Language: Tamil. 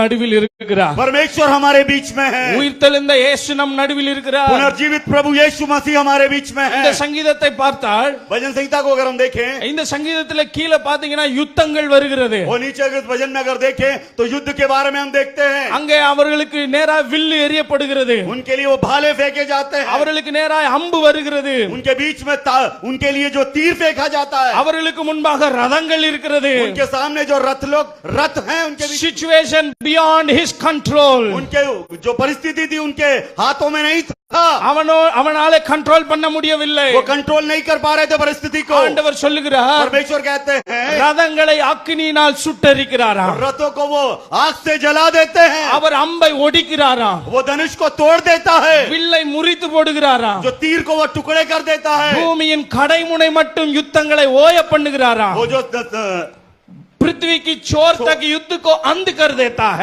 நடுவில் இருக்கிறார் परमेश्वर हमारे बीच में है உயிர்த்தெழுந்த இயேசு நம் நடுவில் இருக்கிறார் पुनर्जीवित प्रभु यीशु मसीह हमारे बीच में இந்த है சங்கீதத்தை பார்த்தால் भजन संहिता को अगर हम देखें இந்த சங்கீதத்துல கீழே பாத்தீங்கன்னா யுத்தங்கள் வருகிறது वो नीचे अगर भजन में अगर देखें तो युद्ध के बारे में हम देखते हैं அங்கே அவர்களுக்கு நேரா வில்லு எறியப்படுகிறது उनके लिए वो भाले फेंके जाते हैं அவர்களுக்கு நேராக அம்பு வருகிறது उनके बीच में ता- उनके लिए जो तीर फेंका जाता है அவர்களுக்கு முன்பாக ரதங்கள் இருக்கிறது उनके सामने जो रथ लोग रथ हैं उनके बीच சிச்சுவேஷன் பியாண்ட் ஹிஸ் கண்ட்ரோல் उनके जो परिस्थिति थी उनके हाथों में नहीं था அவனோ அவனால கண்ட்ரோல் பண்ண முடியவில்லை वो कंट्रोल नहीं कर पा रहे थे परिस्थिति को ஆண்டவர் சொல்லுகிறார் परमेश्वर कहते हैं ரதங்களை அக்கினியினால் சுட்டரிக்கிறாராம் रथों को वो आग से जला देते हैं அவர் அம்பை ஒடிக்கிறாராம் वो धनुष को तोड़ देता है வில்லை முறித்து போடுகிறாராம் जो तीर को वो टुकड़े कर देता है பூமியின் கடைமுனை மட்டும் யுத்தங்களை ஓய பண்ணுகிறாராம் वो जो द- द- पृथ्वी की छोर तक युद्ध को अंध कर देता है।